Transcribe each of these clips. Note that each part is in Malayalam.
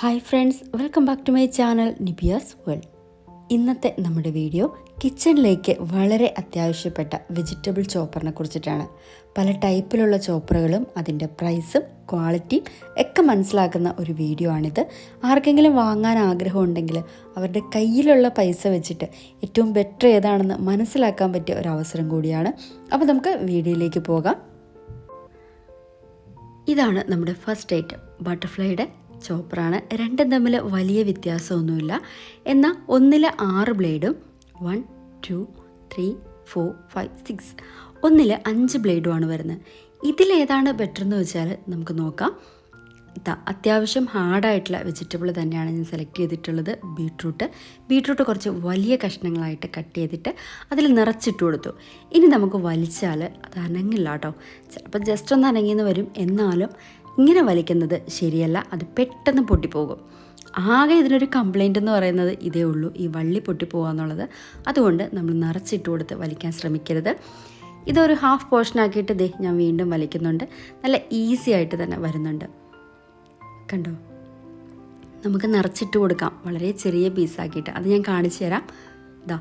Hi friends welcome back to my channel Nibiya's world ഇന്നത്തെ നമ്മുടെ വീഡിയോ കിച്ചണിലേക്ക് വളരെ അത്യാവശ്യപ്പെട്ട വെജിറ്റബിൾ ചോപ്പറിനെ കുറിച്ചിട്ടാണ്. പല ടൈപ്പിലുള്ള ചോപ്പറുകളും അതിന്റെ പ്രൈസും ക്വാളിറ്റിയും ഒക്കെ മനസ്സിലാക്കുന്ന ഒരു വീഡിയോ ആണിത്. ആർക്കെങ്കിലും വാങ്ങാൻ ആഗ്രഹമുണ്ടെങ്കിൽ അവരുടെ കയ്യിലുള്ള പൈസ വെച്ചിട്ട് ഏറ്റവും ബെറ്റർ ഏതാണെന്ന് മനസ്സിലാക്കാൻ പറ്റിയ ഒരു അവസരം കൂടിയാണ്. അപ്പോൾ നമുക്ക് വീഡിയോയിലേക്ക് പോകാം. ഇതാണ് നമ്മുടെ ഫസ്റ്റ് ഐറ്റം ബട്ടർഫ്ലൈയുടെ ചോപ്പറാണ് രണ്ടും തമ്മിൽ വലിയ വ്യത്യാസമൊന്നുമില്ല. എന്നാൽ ഒന്നിലെ ആറ് ബ്ലേഡും one two three four five six ഒന്നിൽ അഞ്ച് ബ്ലേഡുമാണ് വരുന്നത്. ഇതിലേതാണ് ബെറ്റർ എന്ന് വെച്ചാൽ നമുക്ക് നോക്കാം. ഇതാ അത്യാവശ്യം ഹാർഡായിട്ടുള്ള വെജിറ്റബിൾ തന്നെയാണ് ഞാൻ സെലക്ട് ചെയ്തിട്ടുള്ളത് ബീട്രൂട്ട്. ബീട്രൂട്ട് കുറച്ച് വലിയ കഷ്ണങ്ങളായിട്ട് കട്ട് ചെയ്തിട്ട് അതിൽ നിറച്ചിട്ട് കൊടുത്തു. ഇനി നമുക്ക് വലിച്ചാൽ അത് അനങ്ങില്ല കേട്ടോ. ചിലപ്പോൾ ജസ്റ്റ് ഒന്ന് അനങ്ങിയെന്ന് വരും. എന്നാലും ഇങ്ങനെ വലിക്കുന്നത് ശരിയല്ല അത് പെട്ടെന്ന് പൊട്ടിപ്പോകും. ആകെ ഇതിനൊരു കംപ്ലൈന്റ് എന്ന് പറയുന്നത് ഇതേ ഉള്ളൂ ഈ വള്ളി പൊട്ടിപ്പോകുക എന്നുള്ളത്. അതുകൊണ്ട് നമ്മൾ നിറച്ചിട്ട് കൊടുത്ത് വലിക്കാൻ ശ്രമിക്കരുത്. ഇതൊരു ഹാഫ് പോർഷൻ ആക്കിയിട്ട് ദേ ഞാൻ വീണ്ടും വലിക്കുന്നുണ്ട്. നല്ല ഈസി ആയിട്ട് തന്നെ വരുന്നുണ്ട്. കണ്ടോ? നമുക്ക് നിറച്ചിട്ട് കൊടുക്കാം. വളരെ ചെറിയ പീസാക്കിയിട്ട് അത് ഞാൻ കാണിച്ചു തരാം ഇതാ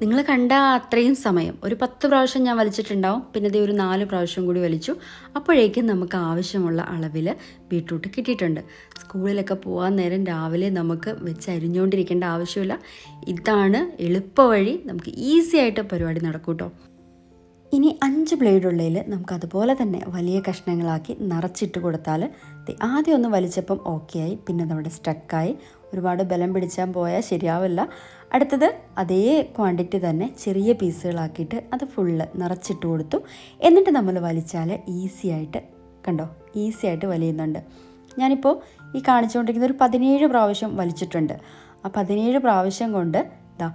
നിങ്ങൾ കണ്ട അത്രയും സമയം. ഒരു പത്ത് പ്രാവശ്യം ഞാൻ വലിച്ചിട്ടുണ്ടാവും. പിന്നെ ഇതേ ഒരു നാല് പ്രാവശ്യം കൂടി വലിച്ചു. അപ്പോഴേക്കും നമുക്ക് ആവശ്യമുള്ള അളവിൽ ബീട്രൂട്ട് കിട്ടിയിട്ടുണ്ട്. സ്കൂളിലൊക്കെ പോകാൻ നേരം രാവിലെ നമുക്ക് വെച്ച് അരിഞ്ഞുകൊണ്ടിരിക്കേണ്ട ആവശ്യമില്ല. ഇതാണ് എളുപ്പവഴി നമുക്ക് ഈസി ആയിട്ട് പരിപാടി നടക്കും കേട്ടോ ഇനി അഞ്ച് ബ്ലേഡ് ഉള്ളതിൽ നമുക്ക് അതുപോലെ തന്നെ വലിയ കഷ്ണങ്ങളാക്കി നിറച്ചിട്ട് കൊടുത്താൽ ആദ്യം ഒന്ന് വലിച്ചപ്പം ഓക്കെ ആയി. പിന്നെ നമ്മുടെ സ്റ്റക്കായി ഒരുപാട് ബലം പിടിച്ചാൽ പോയാൽ ശരിയാവില്ല. അടുത്തത് അതേ ക്വാണ്ടിറ്റി തന്നെ ചെറിയ പീസുകളാക്കിയിട്ട് അത് ഫുള്ള് നിറച്ചിട്ട് കൊടുത്തു. എന്നിട്ട് നമ്മൾ വലിച്ചാൽ ഈസി ആയിട്ട് കണ്ടോ? ഈസി ആയിട്ട് വലിയുന്നുണ്ട്. ഞാനിപ്പോൾ ഈ കാണിച്ചുകൊണ്ടിരിക്കുന്ന ഒരു പതിനേഴ് പ്രാവശ്യം വലിച്ചിട്ടുണ്ട്. ആ പതിനേഴ് പ്രാവശ്യം കൊണ്ട് ഇതാ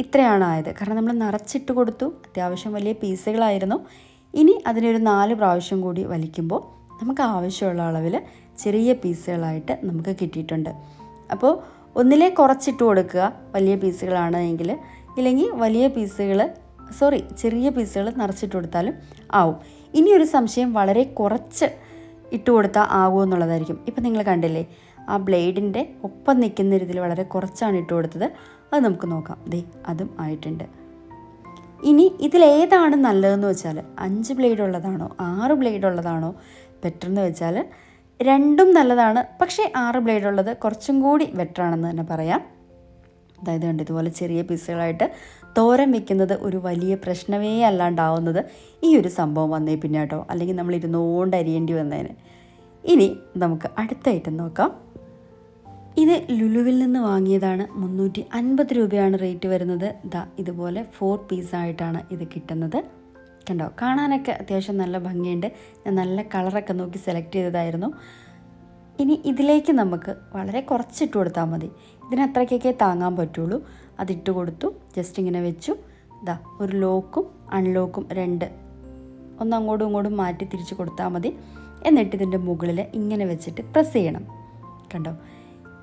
ഇത്രയാണ് ആയത്. കാരണം നമ്മൾ നിറച്ചിട്ട് കൊടുത്തു. അത്യാവശ്യം വലിയ പീസുകളായിരുന്നു. ഇനി അതിനൊരു നാല് പ്രാവശ്യം കൂടി വലിക്കുമ്പോൾ നമുക്ക് ആവശ്യമുള്ള അളവിൽ ചെറിയ പീസുകളായിട്ട് നമുക്ക് കിട്ടിയിട്ടുണ്ട്. അപ്പോൾ ഒന്നിലെ കുറച്ചിട്ട് കൊടുക്കുക. വലിയ പീസുകളാണ് എങ്കിൽ. ഇല്ലെങ്കിൽ വലിയ പീസുകൾ സോറി ചെറിയ പീസുകൾ നിറച്ചിട്ട് കൊടുത്താലും ആവും. ഇനി ഒരു സംശയം വളരെ കുറച്ച് ഇട്ട് കൊടുത്താൽ ആകുമോ എന്നുള്ളതായിരിക്കും. ഇപ്പം നിങ്ങൾ കണ്ടില്ലേ ആ ബ്ലേഡിന്റെ ഒപ്പം നിൽക്കുന്ന രീതിയിൽ വളരെ കുറച്ചാണ് ഇട്ട് കൊടുത്തത്. അത് നമുക്ക് നോക്കാം. ദേ അതും ആയിട്ടുണ്ട്. ഇനി ഇതിലേതാണ് നല്ലതെന്ന് വെച്ചാൽ അഞ്ച് ബ്ലേഡ് ഉള്ളതാണോ ആറ് ബ്ലേഡ് ഉള്ളതാണോ ബെറ്റർ എന്ന് വെച്ചാൽ രണ്ടും നല്ലതാണ്. പക്ഷേ ആറ് ബ്ലേഡ് ഉള്ളത് കുറച്ചും കൂടി ബെറ്റർ ആണെന്ന് തന്നെ പറയാം. അതായത് കണ്ട് ഇതുപോലെ ചെറിയ പീസുകളായിട്ട് തോരൻ വെക്കുന്നത് ഒരു വലിയ പ്രശ്നമേ അല്ലാണ്ടാവുന്നത് ഈ ഒരു സംഭവം വന്നേ പിന്നെ കേട്ടോ. അല്ലെങ്കിൽ നമ്മൾ ഇരുന്നുകൊണ്ട് അരിയേണ്ടി വന്നതിന് ഇനി നമുക്ക് അടുത്ത ഐറ്റം നോക്കാം. ഇത് ലുലുവിൽ നിന്ന് വാങ്ങിയതാണ്. മുന്നൂറ്റി അൻപത് രൂപയാണ് റേറ്റ് വരുന്നത്. ദാ ഇതുപോലെ ഫോർ പീസായിട്ടാണ് ഇത് കിട്ടുന്നത്. കണ്ടോ കാണാനൊക്കെ അത്യാവശ്യം നല്ല ഭംഗിയുണ്ട്. ഞാൻ നല്ല കളറൊക്കെ നോക്കി സെലക്ട് ചെയ്തതായിരുന്നു. ഇനി ഇതിലേക്ക് നമുക്ക് വളരെ കുറച്ചിട്ട് കൊടുത്താൽ മതി. ഇതിനത്രയ്ക്കൊക്കെ താങ്ങാൻ പറ്റുള്ളൂ. അതിട്ട് കൊടുത്തു. ജസ്റ്റ് ഇങ്ങനെ വെച്ചു. ഇതാ ഒരു ലോക്കും അൺലോക്കും രണ്ട്. ഒന്ന് അങ്ങോട്ടും ഇങ്ങോട്ടും മാറ്റി തിരിച്ച് കൊടുത്താൽ മതി. എന്നിട്ട് ഇതിന്റെ മുകളിൽ ഇങ്ങനെ വെച്ചിട്ട് പ്രസ് ചെയ്യണം. കണ്ടോ?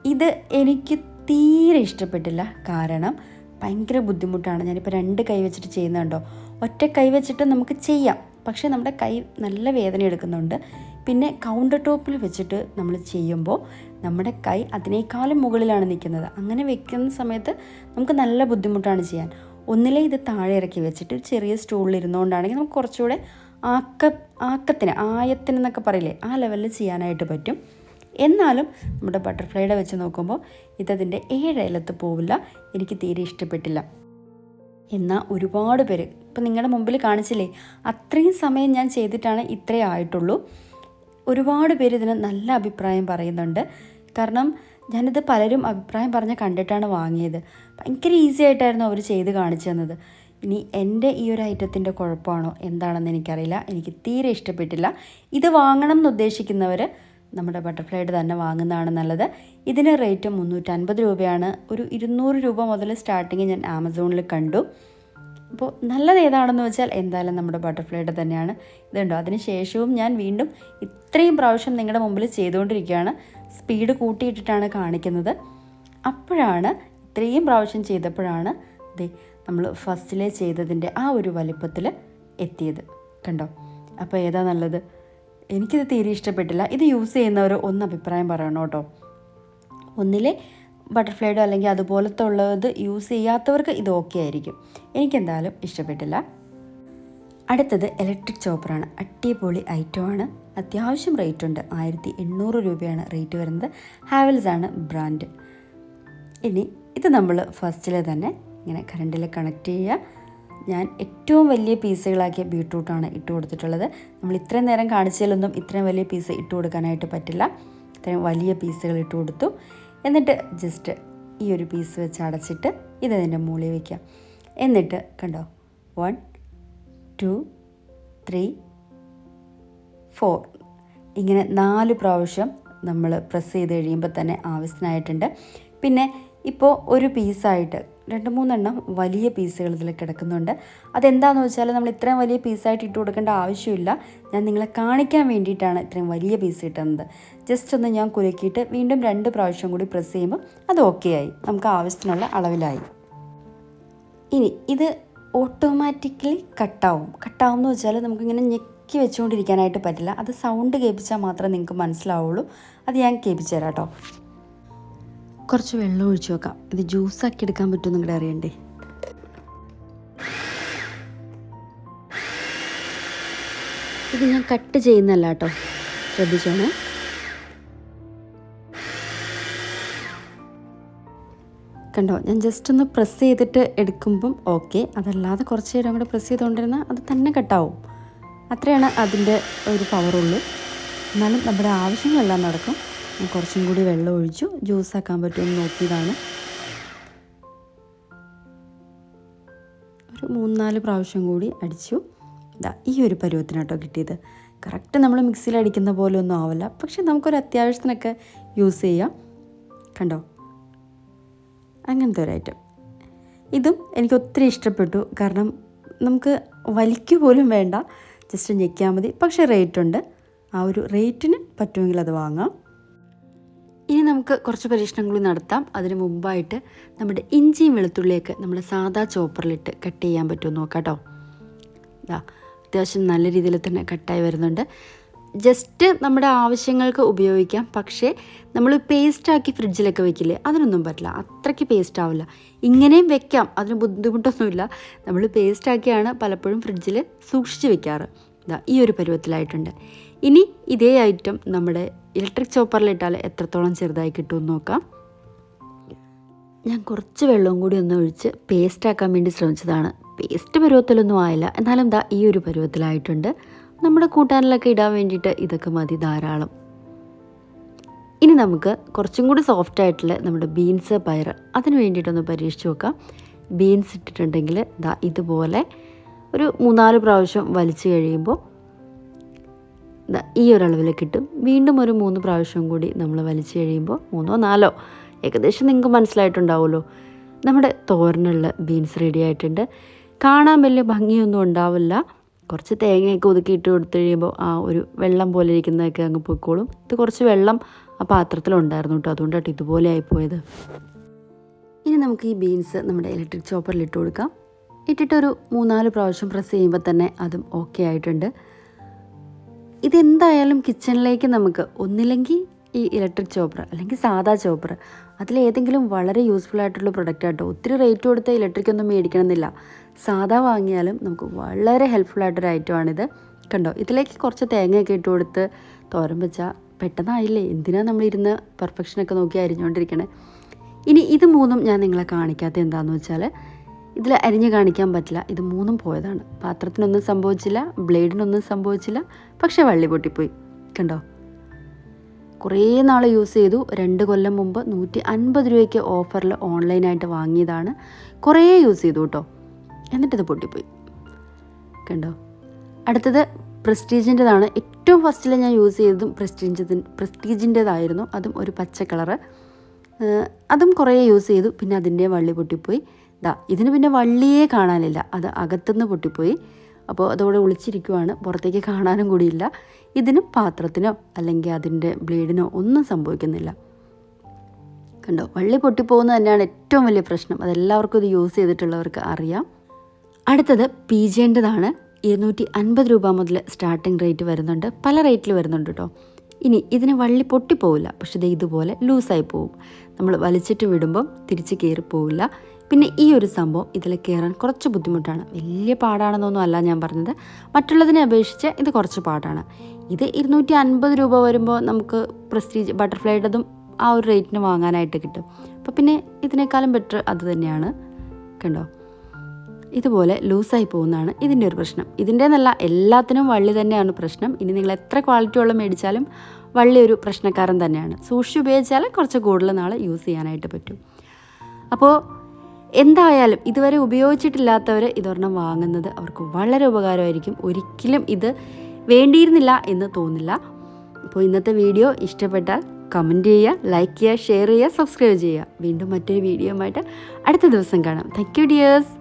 ഇത് എനിക്ക് തീരെ ഇഷ്ടപ്പെട്ടില്ല. കാരണം ഭയങ്കര ബുദ്ധിമുട്ടാണ്. ഞാനിപ്പോൾ രണ്ട് കൈ വെച്ചിട്ട് ചെയ്യുന്നുണ്ടോ ഒറ്റ കൈ വെച്ചിട്ട് നമുക്ക് ചെയ്യാം. പക്ഷേ നമ്മുടെ കൈ നല്ല വേദന എടുക്കുന്നുണ്ട്. പിന്നെ കൗണ്ടർ ടോപ്പിൽ വെച്ചിട്ട് നമ്മൾ ചെയ്യുമ്പോൾ നമ്മുടെ കൈ അതിനേക്കാളും മുകളിലാണ് നിൽക്കുന്നത്. അങ്ങനെ വെക്കുന്ന സമയത്ത് നമുക്ക് നല്ല ബുദ്ധിമുട്ടാണ് ചെയ്യാൻ. ഒന്നിലെ ഇത് താഴെ ഇറക്കി വെച്ചിട്ട് ചെറിയ സ്റ്റൂളിൽ ഇരുന്നുകൊണ്ടാണെങ്കിൽ നമുക്ക് കുറച്ചുകൂടെ ആക്ക ആക്കത്തിന് ആയത്തിന് എന്നൊക്കെ പറയില്ലേ ആ ലെവലിൽ ചെയ്യാനായിട്ട് പറ്റും. എന്നാലും നമ്മുടെ ബട്ടർഫ്ലൈയുടെ വെച്ച് നോക്കുമ്പോൾ ഇതതിന്റെ ഏഴ് ഇലത്ത് പോവില്ല. എനിക്ക് തീരെ ഇഷ്ടപ്പെട്ടില്ല. എന്നാൽ ഒരുപാട് പേര് ഇപ്പം നിങ്ങളുടെ മുമ്പിൽ കാണിച്ചില്ലേ? അത്രയും സമയം ഞാൻ ചെയ്തിട്ടാണ് ഇത്രേ ആയിട്ടുള്ളൂ. ഒരുപാട് പേര് ഇതിന് നല്ല അഭിപ്രായം പറയുന്നുണ്ട്. കാരണം ഞാനിത് പലരും അഭിപ്രായം പറഞ്ഞ് കണ്ടിട്ടാണ് വാങ്ങിയത്. ഭയങ്കര ഈസി ആയിട്ടായിരുന്നു അവർ ചെയ്ത് കാണിച്ചു തന്നത്. ഇനി എന്റെ ഈ ഒരു ഐറ്റത്തിന്റെ കുഴപ്പമാണോ? എന്താണെന്ന് എനിക്കറിയില്ല. എനിക്ക് തീരെ ഇഷ്ടപ്പെട്ടില്ല. ഇത് വാങ്ങണം എന്ന് ഉദ്ദേശിക്കുന്നവർ നമ്മുടെ ബട്ടർഫ്ലൈയുടെ തന്നെ വാങ്ങുന്നതാണ് നല്ലത്. ഇതിന് റേറ്റ് മുന്നൂറ്റൻപത് രൂപയാണ്. ഒരു ഇരുന്നൂറ് രൂപ മുതൽ സ്റ്റാർട്ടിങ് ഞാൻ ആമസോണിൽ കണ്ടു. അപ്പോൾ നല്ലത് ഏതാണെന്ന് വെച്ചാൽ എന്തായാലും നമ്മുടെ ബട്ടർഫ്ലൈയുടെ തന്നെയാണ്. ഇതുണ്ടോ അതിന് ശേഷവും ഞാൻ വീണ്ടും ഇത്രയും പ്രാവശ്യം നിങ്ങളുടെ മുമ്പിൽ ചെയ്തുകൊണ്ടിരിക്കുകയാണ്. സ്പീഡ് കൂട്ടിയിട്ടിട്ടാണ് കാണിക്കുന്നത്. അപ്പോഴാണ് ഇത്രയും പ്രാവശ്യം ചെയ്തപ്പോഴാണ് ദേ നമ്മൾ ഫസ്റ്റിലെ ചെയ്തതിന്റെ ആ ഒരു വലിപ്പത്തിൽ എത്തിയത്. കണ്ടോ? അപ്പോൾ ഏതാ നല്ലത്? എനിക്കിത് തീരെ ഇഷ്ടപ്പെട്ടില്ല. ഇത് യൂസ് ചെയ്യുന്നവർ ഒന്ന് അഭിപ്രായം പറയണം കേട്ടോ. ഒന്നിലെ ബട്ടർഫ്ലൈഡോ അല്ലെങ്കിൽ അതുപോലത്തെ ഉള്ളത് യൂസ് ചെയ്യാത്തവർക്ക് ഇത് ഓക്കെ ആയിരിക്കും. എനിക്കെന്തായാലും ഇഷ്ടപ്പെട്ടില്ല. അടുത്തത് ഇലക്ട്രിക് ചോപ്പറാണ് അടിപൊളി ഐറ്റമാണ് അത്യാവശ്യം റേറ്റ് ഉണ്ട്. ആയിരത്തി എണ്ണൂറ് രൂപയാണ് റേറ്റ് വരുന്നത്. ഹാവൽസ് ആണ് ബ്രാൻഡ് ഇനി ഇത് നമ്മൾ ഫസ്റ്റിൽ തന്നെ ഇങ്ങനെ കറണ്ടിൽ കണക്ട് ചെയ്യുക. ഞാൻ ഏറ്റവും വലിയ പീസുകളാക്കിയ ബീട്രൂട്ടാണ് ഇട്ട് കൊടുത്തിട്ടുള്ളത്. നമ്മൾ ഇത്രയും നേരം കാണിച്ചതിലൊന്നും ഇത്രയും വലിയ പീസ് ഇട്ട് കൊടുക്കാനായിട്ട് പറ്റില്ല. ഇത്രയും വലിയ പീസുകൾ ഇട്ട് കൊടുത്തു. എന്നിട്ട് ജസ്റ്റ് ഈ ഒരു പീസ് വെച്ച് അടച്ചിട്ട് ഇത് അതിന്റെ മുകളിൽ വയ്ക്കാം എന്നിട്ട് കണ്ടോ? വൺ ടു ത്രീ ഫോർ ഇങ്ങനെ നാല് പ്രാവശ്യം നമ്മൾ പ്രസ് ചെയ്ത് കഴിയുമ്പോൾ തന്നെ ആവശ്യത്തിനായിട്ടുണ്ട്. പിന്നെ ഇപ്പോൾ ഒരു പീസായിട്ട് രണ്ട് മൂന്നെണ്ണം വലിയ പീസുകൾ ഇതിൽ കിടക്കുന്നുണ്ട്. അതെന്താണെന്ന് വെച്ചാൽ നമ്മൾ ഇത്രയും വലിയ പീസായിട്ട് ഇട്ട് കൊടുക്കേണ്ട ആവശ്യമില്ല. ഞാൻ നിങ്ങളെ കാണിക്കാൻ വേണ്ടിയിട്ടാണ് ഇത്രയും വലിയ പീസ് ഇട്ടുന്നത്. ജസ്റ്റ് ഒന്ന് ഞാൻ കുലുക്കിയിട്ട് വീണ്ടും രണ്ട് പ്രാവശ്യം കൂടി പ്രസ് ചെയ്യുമ്പോൾ അത് ഓക്കെ ആയി. നമുക്ക് ആവശ്യത്തിനുള്ള അളവിലായി. ഇനി ഇത് ഓട്ടോമാറ്റിക്കലി കട്ടാവും കട്ടാവും എന്ന് വെച്ചാൽ നമുക്കിങ്ങനെ ഞെക്കി വെച്ചുകൊണ്ടിരിക്കാനായിട്ട് പറ്റില്ല. അത് സൗണ്ട് കേൾപ്പിച്ചാൽ മാത്രമേ നിങ്ങൾക്ക് മനസ്സിലാവുള്ളൂ. അത് ഞാൻ കേൾപ്പിച്ചു തരാം കേട്ടോ. കുറച്ച് വെള്ളം ഒഴിച്ചു വെക്കാം. ഇത് ജ്യൂസാക്കി എടുക്കാൻ പറ്റും നിങ്ങളുടെ അറിയണ്ടേ? ഇത് ഞാൻ കട്ട് ചെയ്യുന്നല്ല കേട്ടോ. ശ്രദ്ധിച്ചോണേ. കണ്ടോ ഞാൻ ജസ്റ്റ് ഒന്ന് പ്രസ് ചെയ്തിട്ട് എടുക്കുമ്പം ഓക്കെ അതല്ലാതെ കുറച്ച് നേരം കൂടെ പ്രസ് ചെയ്തുകൊണ്ടിരുന്നാൽ അത് തന്നെ കട്ടാവും അത്രയാണ് അതിന്റെ ഒരു പവറുള്ളൂ എന്നാലും നമ്മുടെ ആവശ്യങ്ങളെല്ലാം നടക്കും. കുറച്ചും കൂടി വെള്ളം ഒഴിച്ചു. ജ്യൂസാക്കാൻ പറ്റുമെന്ന് നോക്കിയതാണ്. ഒരു മൂന്നാൽ പ്രാവശ്യം കൂടി അടിച്ചു. ഇതാ ഈ ഒരു പരുവത്തിനാട്ടോ കിട്ടിയത്. കറക്റ്റ് നമ്മൾ മിക്സിയിൽ അടിക്കുന്ന പോലെ ഒന്നും ആവില്ല. പക്ഷെ നമുക്കൊരു അത്യാവശ്യത്തിനൊക്കെ യൂസ് ചെയ്യാം. കണ്ടോ? അങ്ങനത്തെ ഒരു ഐറ്റം ഇതും എനിക്ക് ഒത്തിരി ഇഷ്ടപ്പെട്ടു. കാരണം നമുക്ക് വലിക്കു പോലും വേണ്ട. ജസ്റ്റ് ഞെക്കിയാൽ മതി. പക്ഷേ റേറ്റുണ്ട് ആ ഒരു റേറ്റിന് പറ്റുമെങ്കിൽ അത് വാങ്ങാം. ഇനി നമുക്ക് കുറച്ച് പരീക്ഷണങ്ങൾ നടത്താം. അതിന് മുമ്പായിട്ട് നമ്മുടെ ഇഞ്ചിയും വെളുത്തുള്ളിയൊക്കെ നമ്മൾ സാധാ ചോപ്പറിലിട്ട് കട്ട് ചെയ്യാൻ പറ്റുമോ നോക്കാം കേട്ടോ അത്യാവശ്യം നല്ല രീതിയിൽ തന്നെ കട്ടായി വരുന്നുണ്ട്. ജസ്റ്റ് നമ്മുടെ ആവശ്യങ്ങൾക്ക് ഉപയോഗിക്കാം. പക്ഷേ നമ്മൾ പേസ്റ്റാക്കി ഫ്രിഡ്ജിലൊക്കെ വെക്കില്ലേ അതിനൊന്നും പറ്റില്ല. അത്രയ്ക്ക് പേസ്റ്റ് ആവില്ല. ഇങ്ങനെയും വെക്കാം അതിന് ബുദ്ധിമുട്ടൊന്നുമില്ല. നമ്മൾ പേസ്റ്റാക്കിയാണ് പലപ്പോഴും ഫ്രിഡ്ജിൽ സൂക്ഷിച്ച് വെക്കാറ്. ഇതാ ഈ ഒരു പരുവത്തിലായിട്ടുണ്ട്. ഇനി ഇതേ ഐറ്റം നമ്മുടെ ഇലക്ട്രിക് ചോപ്പറിലിട്ടാൽ എത്രത്തോളം ചെറുതായി കിട്ടുമെന്ന് നോക്കാം. ഞാൻ കുറച്ച് വെള്ളവും കൂടി ഒന്ന് ഒഴിച്ച് പേസ്റ്റ് ആക്കാൻ വേണ്ടി ശ്രമിച്ചതാണ്. പേസ്റ്റ് പരുവത്തിലൊന്നും ആയില്ല. എന്നാലും ദാ ഈ ഒരു പരുവത്തിലായിട്ടുണ്ട്. നമ്മുടെ കൂട്ടാനിലൊക്കെ ഇടാൻ വേണ്ടിയിട്ട് ഇതൊക്കെ മതി ധാരാളം. ഇനി നമുക്ക് കുറച്ചും കൂടി സോഫ്റ്റ് ആയിട്ടുള്ള നമ്മുടെ ബീൻസ് പയർ അതിന് വേണ്ടിയിട്ടൊന്ന് പരീക്ഷിച്ച് നോക്കാം. ബീൻസ് ഇട്ടിട്ടുണ്ടെങ്കിൽ ദാ ഇതുപോലെ ഒരു മൂന്നാൽ പ്രാവശ്യം വലിച്ചു കഴിയുമ്പോൾ ഈ ഒരളവിൽ കിട്ടും. വീണ്ടും ഒരു മൂന്ന് പ്രാവശ്യം കൂടി നമ്മൾ വലിച്ചു കഴിയുമ്പോൾ മൂന്നോ നാലോ. ഏകദേശം നിങ്ങൾക്ക് മനസ്സിലായിട്ടുണ്ടാവുമല്ലോ. നമ്മുടെ തോരനുള്ള ബീൻസ് റെഡി ആയിട്ടുണ്ട്. കാണാൻ വലിയ ഭംഗിയൊന്നും ഉണ്ടാവില്ല. കുറച്ച് തേങ്ങയൊക്കെ ഒതുക്കി ഇട്ട് കൊടുത്തു കഴിയുമ്പോൾ ആ ഒരു വെള്ളം പോലെ ഇരിക്കുന്നതൊക്കെ അങ്ങ് പൊയ്ക്കോളും. ഇത് കുറച്ച് വെള്ളം ആ പാത്രത്തിലുണ്ടായിരുന്നു കേട്ടോ. അതുകൊണ്ടാണ് ഇതുപോലെ ആയിപ്പോയത്. ഇനി നമുക്ക് ഈ ബീൻസ് നമ്മുടെ ഇലക്ട്രിക് ചോപ്പറിൽ ഇട്ട് കൊടുക്കാം. ഇട്ടിട്ടൊരു മൂന്നാൽ പ്രാവശ്യം പ്രസ് ചെയ്യുമ്പോൾ തന്നെ അതും ഓക്കെ ആയിട്ടുണ്ട്. ഇതെന്തായാലും കിച്ചണിലേക്ക് നമുക്ക് ഒന്നില്ലെങ്കിൽ ഈ ഇലക്ട്രിക് ചോപ്പർ അല്ലെങ്കിൽ സാധാ ചോപ്പർ അതിലേതെങ്കിലും വളരെ യൂസ്ഫുൾ ആയിട്ടുള്ള പ്രൊഡക്റ്റ് ആട്ടോ. ഒത്തിരി റേറ്റ് കൊടുത്ത് ഇലക്ട്രിക് ഒന്നും മേടിക്കണമെന്നില്ല. സാധാ വാങ്ങിയാലും നമുക്ക് വളരെ ഹെൽപ്ഫുൾ ആയിട്ടൊരു ഐറ്റമാണിത് കണ്ടോ? ഇതിലേക്ക് കുറച്ച് തേങ്ങയൊക്കെ ഇട്ട് കൊടുത്ത് തോരൻ വെച്ചാൽ പെട്ടെന്നായില്ലേ? എന്തിനാണ് നമ്മളിരുന്ന് പെർഫെക്ഷനൊക്കെ നോക്കി അരിഞ്ഞുകൊണ്ടിരിക്കണേ ഇനി ഇത് മൂന്നും ഞാൻ നിങ്ങളെ കാണിക്കാത്ത എന്താണെന്ന് വെച്ചാൽ ഇതിൽ അരിഞ്ഞ് കാണിക്കാൻ പറ്റില്ല. ഇത് മൂന്നും പോയതാണ്. പാത്രത്തിനൊന്നും സംഭവിച്ചില്ല ബ്ലേഡിനൊന്നും സംഭവിച്ചില്ല പക്ഷെ വള്ളി പൊട്ടിപ്പോയി. കണ്ടോ? കുറേ നാൾ യൂസ് ചെയ്തു. രണ്ട് കൊല്ലം മുമ്പ് നൂറ്റി അൻപത് രൂപയ്ക്ക് ഓഫറിൽ ഓൺലൈനായിട്ട് വാങ്ങിയതാണ്. കുറേ യൂസ് ചെയ്തു കേട്ടോ. എന്നിട്ടിത് പൊട്ടിപ്പോയി. കണ്ടോ? അടുത്തത് പ്രസ്റ്റീജിന്റെതാണ്. ഏറ്റവും ഫസ്റ്റിൽ ഞാൻ യൂസ് ചെയ്തതും പ്രസ്റ്റീജിന്റെ പ്രസ്റ്റീജിന്റെതായിരുന്നു. അതും ഒരു പച്ച കളറ്. അതും കുറേ യൂസ് ചെയ്തു. പിന്നെ അതിന്റെ വള്ളി പൊട്ടിപ്പോയി. ദാ ഇതിന് പിന്നെ വള്ളിയെ കാണാനില്ല. അത് അകത്തുനിന്ന് പൊട്ടിപ്പോയി. അപ്പോൾ അതോടെ ഒളിച്ചിരിക്കുവാണ്. പുറത്തേക്ക് കാണാനും കൂടിയില്ല. ഇതിന് പാത്രത്തിനോ അല്ലെങ്കിൽ അതിന്റെ ബ്ലേഡിനോ ഒന്നും സംഭവിക്കുന്നില്ല. കണ്ടോ? വള്ളി പൊട്ടിപ്പോകുന്നത് തന്നെയാണ് ഏറ്റവും വലിയ പ്രശ്നം. അതെല്ലാവർക്കും ഇത് യൂസ് ചെയ്തിട്ടുള്ളവർക്ക് അറിയാം. അടുത്തത് പീജേണ്ടതാണ് ഇരുന്നൂറ്റി അൻപത് രൂപ മുതൽ സ്റ്റാർട്ടിംഗ് റേറ്റ് വരുന്നുണ്ട്. പല റേറ്റിൽ വരുന്നുണ്ട് കേട്ടോ. ഇനി ഇതിന് വള്ളി പൊട്ടിപ്പോവില്ല. പക്ഷേ ഇത് ഇതുപോലെ ലൂസായി പോവും. നമ്മൾ വലിച്ചിട്ട് വിടുമ്പം തിരിച്ച് കയറി പോവില്ല പിന്നെ ഈ ഒരു സംഭവം ഇതിൽ കയറാൻ കുറച്ച് ബുദ്ധിമുട്ടാണ്. വലിയ പാടാണെന്നൊന്നും അല്ല ഞാൻ പറഞ്ഞത്. മറ്റുള്ളതിനെ അപേക്ഷിച്ച് ഇത് കുറച്ച് പാടാണ്. ഇത് ഇരുന്നൂറ്റി അൻപത് രൂപ വരുമ്പോൾ നമുക്ക് പ്രസ്റ്റീജ് ബട്ടർഫ്ലൈയുടേതും ആ ഒരു റേറ്റിന് വാങ്ങാനായിട്ട് കിട്ടും. അപ്പോൾ പിന്നെ ഇതിനേക്കാളും ബെറ്റർ അത് തന്നെയാണ്. കണ്ടോ? ഇതുപോലെ ലൂസായി പോകുന്നതാണ് ഇതിന്റെ ഒരു പ്രശ്നം. ഇതിന്റെ എന്നല്ല എല്ലാത്തിനും വള്ളി തന്നെയാണ് പ്രശ്നം. ഇനി നിങ്ങൾ എത്ര ക്വാളിറ്റി ഉള്ള മേടിച്ചാലും വള്ളി ഒരു പ്രശ്നക്കാരൻ തന്നെയാണ്. സൂക്ഷിച്ച് ഉപയോഗിച്ചാൽ കുറച്ച് കൂടുതൽ നാൾ യൂസ് ചെയ്യാനായിട്ട് പറ്റും. അപ്പോൾ എന്തായാലും ഇതുവരെ ഉപയോഗിച്ചിട്ടില്ലാത്തവർ ഇതൊരെണ്ണം വാങ്ങുന്നത് അവർക്ക് വളരെ ഉപകാരമായിരിക്കും. ഒരിക്കലും ഇത് വേണ്ടിയിരുന്നില്ല എന്ന് തോന്നില്ല. അപ്പോൾ ഇന്നത്തെ വീഡിയോ ഇഷ്ടപ്പെട്ടാൽ കമന്റ് ചെയ്യുക ലൈക്ക് ചെയ്യുക ഷെയർ ചെയ്യുക സബ്സ്ക്രൈബ് ചെയ്യുക. വീണ്ടും മറ്റൊരു വീഡിയോ ആയിട്ട് അടുത്ത ദിവസം കാണാം. Thank you dears